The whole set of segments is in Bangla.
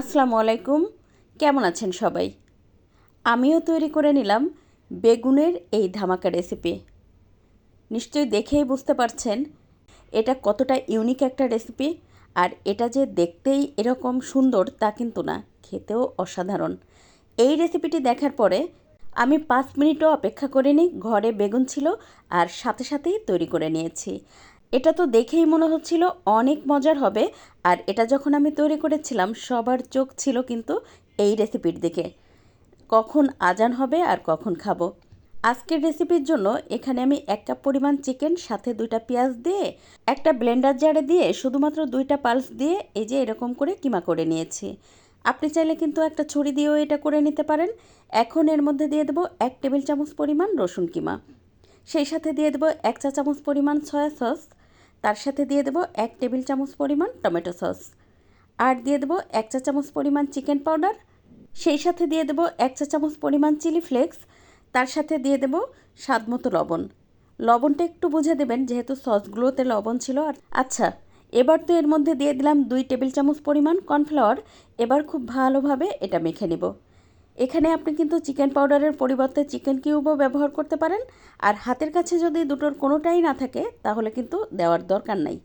আসসালামু আলাইকুম। কেমন আছেন সবাই? আমিও তৈরি করে নিলাম বেগুনের এই ধামাকা রেসিপি নিশ্চয়ই দেখেই বুঝতে পারছেন, এটা কতটা ইউনিক একটা রেসিপি আর এটা যে দেখতেই এরকম সুন্দর তা কিন্তু না, খেতেও অসাধারণ। এই রেসিপিটি দেখার পরে আমি পাঁচ মিনিটও অপেক্ষা করিনি, ঘরে বেগুন ছিল আর সাথে সাথেই তৈরি করে নিয়েছি। এটা তো দেখেই মনে হচ্ছিল অনেক মজার হবে, আর এটা যখন আমি তৈরি করেছিলাম, সবার চোখ ছিল কিন্তু এই রেসিপির দিকে। কখন আজান হবে আর কখন খাব। আজকের রেসিপির জন্য এখানে আমি এক কাপ পরিমাণ চিকেন, সাথে দুইটা পেঁয়াজ দিয়ে, একটা ব্লেন্ডার জারে দিয়ে, শুধুমাত্র দুইটা পালস দিয়ে এই যে এরকম করে কিমা করে নিয়েছি। আপনি চাইলে কিন্তু একটা ছুরি দিয়েও এটা করে নিতে পারেন। এখন এর মধ্যে দিয়ে দেবো এক টেবিল চামচ পরিমাণ রসুন কিমা। সেই সাথে দিয়ে দেবো এক চা চামচ পরিমাণ সয়া সস। তার সাথে দিয়ে দেবো এক টেবিল চামচ পরিমাণ টমেটো সস। আর দিয়ে দেবো এক চা চামচ পরিমাণ চিকেন পাউডার। সেই সাথে দিয়ে দেবো এক চা চামচ পরিমাণ চিলি ফ্লেক্স। তার সাথে দিয়ে দেবো স্বাদ মতো লবণ। লবণটা একটু বুঝে দেবেন, যেহেতু সসগুলোতে লবণ ছিল। আর আচ্ছা এবার তো এর মধ্যে দিয়ে দিলাম দুই টেবিল চামচ পরিমাণ কর্নফ্লাওয়ার। এবার খুব ভালোভাবে এটা মেখে নেব। এখানে আপনি কিন্তু চিকেন পাউডারের পরিবর্তে চিকেন কিউবও ব্যবহার করতে পারেন। আর হাতের কাছে যদি দুটোর কোনোটাই না থাকে, তাহলে কিন্তু দেওয়ার দরকার নাই।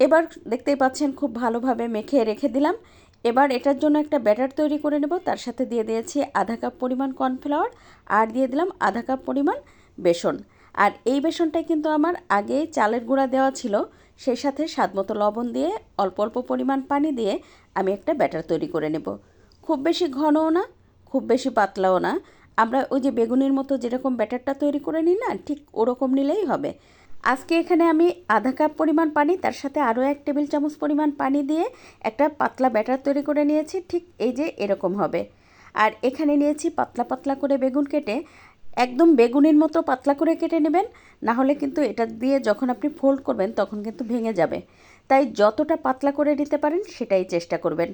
এবার দেখতেই পাচ্ছেন খুব ভালোভাবে মেখে রেখে দিলাম। এবার এটার জন্য একটা ব্যাটার তৈরি করে নেব। তার সাথে দিয়ে দিয়েছি আধা কাপ পরিমাণ কর্নফ্লাওয়ার আর দিয়ে দিলাম আধা কাপ পরিমাণ বেসন। আর এই বেসনটাই কিন্তু আমার আগে চালের গুঁড়া দেওয়া ছিল। সেই সাথে স্বাদ মতো লবণ দিয়ে অল্প অল্প পরিমাণ পানি দিয়ে আমি একটা ব্যাটার তৈরি করে নেব। খুব বেশি ঘনও না, খুব বেশি পাতলাও না। আমরা ওই যে বেগুনের মতো যেরকম ব্যাটারটা তৈরি করে নিই না, ঠিক ওরকম নিলেই হবে। আজকে এখানে আমি আধা কাপ পরিমাণ পানি, তার সাথে আরও এক টেবিল চামচ পরিমাণ পানি দিয়ে একটা পাতলা ব্যাটার তৈরি করে নিয়েছি, ঠিক এই যে এরকম হবে। আর এখানে নিয়েছি পাতলা পাতলা করে বেগুন কেটে, একদম বেগুনের মতো পাতলা করে কেটে নেবেন না হলে কিন্তু এটা দিয়ে যখন আপনি ফোল্ড করবেন তখন কিন্তু ভেঙে যাবে। তাই যতটা পাতলা করে নিতে পারেন সেটাই চেষ্টা করবেন।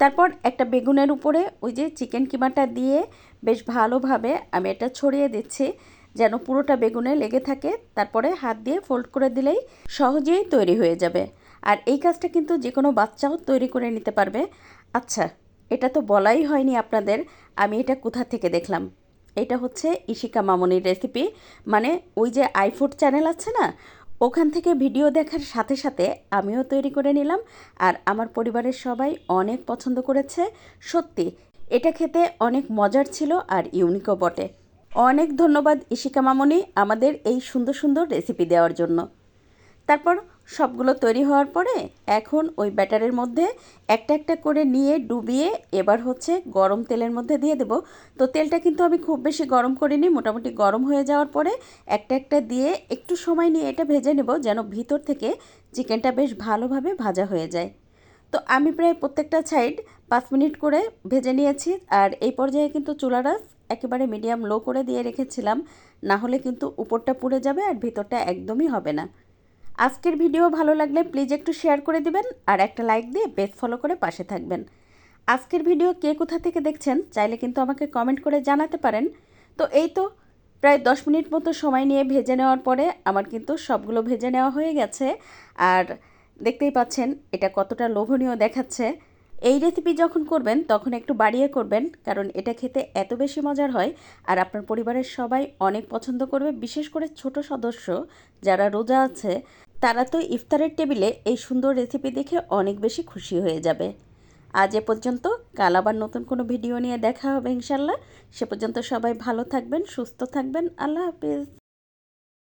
তারপর একটা বেগুনের উপরে ওই যে চিকেন কিমাটা দিয়ে বেশ ভালোভাবে আমি এটা ছড়িয়ে দিচ্ছি, যেন পুরোটা বেগুনে লেগে থাকে। তারপরে হাত দিয়ে ফোল্ড করে দিলেই সহজেই তৈরি হয়ে যাবে। আর এই কাজটা কিন্তু যে কোনো বাচ্চাও তৈরি করে নিতে পারবে। আচ্ছা এটা তো বলাই হয়নি আপনাদের, আমি এটা কোথা থেকে দেখলাম? এটা হচ্ছে ইশিকা মামনির রেসিপি মানে ওই যে আইফুড চ্যানেল আছে না ওখান থেকে ভিডিও দেখার সাথে সাথে আমিও তৈরি করে নিলাম। আর আমার পরিবারের সবাই অনেক পছন্দ করেছে। সত্যি, এটা খেতে অনেক মজার ছিল আর ইউনিকও বটে। অনেক ধন্যবাদ ইশিকা মামনি আমাদের এই সুন্দর সুন্দর রেসিপি দেওয়ার জন্য। তারপর সবগুলো তৈরি হওয়ার পরে এখন ওই ব্যাটারের মধ্যে একটা একটা করে নিয়ে ডুবিয়ে এবার হচ্ছে গরম তেলের মধ্যে দিয়ে দেব। তো তেলটা কিন্তু আমি খুব বেশি গরম করিনি, মোটামুটি গরম হয়ে যাওয়ার পরে একটা একটা দিয়ে একটু সময় নিয়ে এটা ভেজে নেব যেন ভিতর থেকে চিকেনটা বেশ ভালোভাবে ভাজা হয়ে যায়। তো আমি প্রায় প্রত্যেকটা সাইড পাঁচ মিনিট করে ভেজে নিয়েছি আর এই পর্যায়ে কিন্তু চুলারাস একেবারে মিডিয়াম লো করে দিয়ে রেখেছিলাম। না হলে কিন্তু উপরটা পুড়ে যাবে আর ভিতরটা একদমই হবে না। আজকের ভিডিও ভালো লাগলে প্লিজ একটু শেয়ার করে দিবেন আর একটা লাইক দিয়ে পেজ ফলো করে পাশে থাকবেন। আজকের ভিডিও কে কোথা থেকে দেখছেন চাইলে কিন্তু আমাকে কমেন্ট করে জানাতে পারেন। তো এই তো প্রায় দশ মিনিট মতো সময় নিয়ে ভেজে নেওয়ার পরে আমার কিন্তু সবগুলো ভেজে নেওয়া হয়ে গেছে। আর দেখতেই পাচ্ছেন এটা কতটা লোভনীয় দেখাচ্ছে। এই রেসিপি যখন করবেন, তখন একটু বাড়িয়ে করবেন, কারণ এটা খেতে এত বেশি মজার হয়। আর আপনার পরিবারের সবাই অনেক পছন্দ করবে, বিশেষ করে ছোট সদস্য যারা রোজা আছে, তারা তো ইফতারের টেবিলে এই সুন্দর রেসিপি দেখে অনেক বেশি খুশি হয়ে যাবে। আজ এ পর্যন্ত, কাল আবার নতুন কোনো ভিডিও নিয়ে দেখা হবে ইনশাল্লাহ সে পর্যন্ত সবাই ভালো থাকবেন, সুস্থ থাকবেন, আল্লাহ হাফিজ।